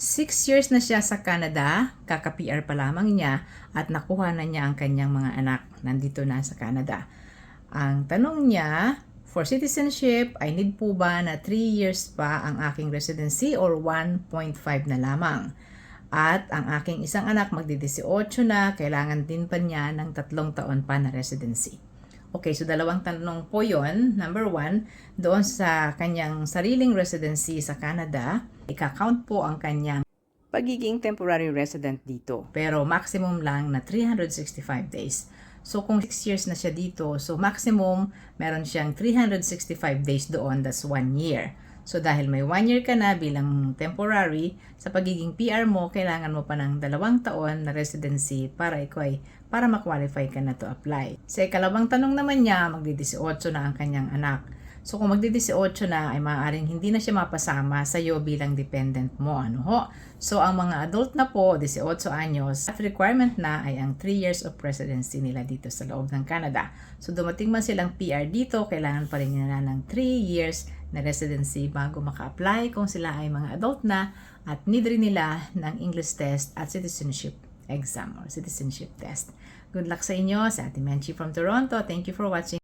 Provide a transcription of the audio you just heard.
Six years na siya sa Canada, kaka-PR pa lamang niya at nakuha na niya ang kanyang mga anak. Nandito na sa Canada. Ang tanong niya, for citizenship, I need po ba na 3 years pa ang aking residency or 1.5 na lamang? At ang aking isang anak magdi-18 na, kailangan din pa niya ng tatlong taon pa na residency. Okay, so dalawang tanong po yon. Number one, doon sa kanyang sariling residency sa Canada, ika-count po ang kanyang pagiging temporary resident dito. Pero maximum lang na 365 days. So kung 6 years na siya dito, so maximum meron siyang 365 days doon, that's 1 year. So dahil may 1 year ka na bilang temporary, sa pagiging PR mo, kailangan mo pa ng dalawang taon na residency para ikaw ay para ma-qualify ka na to apply. Sa ikalawang tanong naman niya, magdi-18 na ang kanyang anak. So kung magdi-18 na ay maaaring hindi na siya mapasama sa iyo bilang dependent mo. Ano ho? So ang mga adult na po, 18 anyos, at requirement na ay ang 3 years of residency nila dito sa loob ng Canada. So dumating man silang PR dito, kailangan pa rin nila ng 3 years na residency bago maka-apply kung sila ay mga adult na at need rin nila ng English test at citizenship exam or citizenship test. Good luck sa inyo. Sa Ate Menchi from Toronto. Thank you for watching.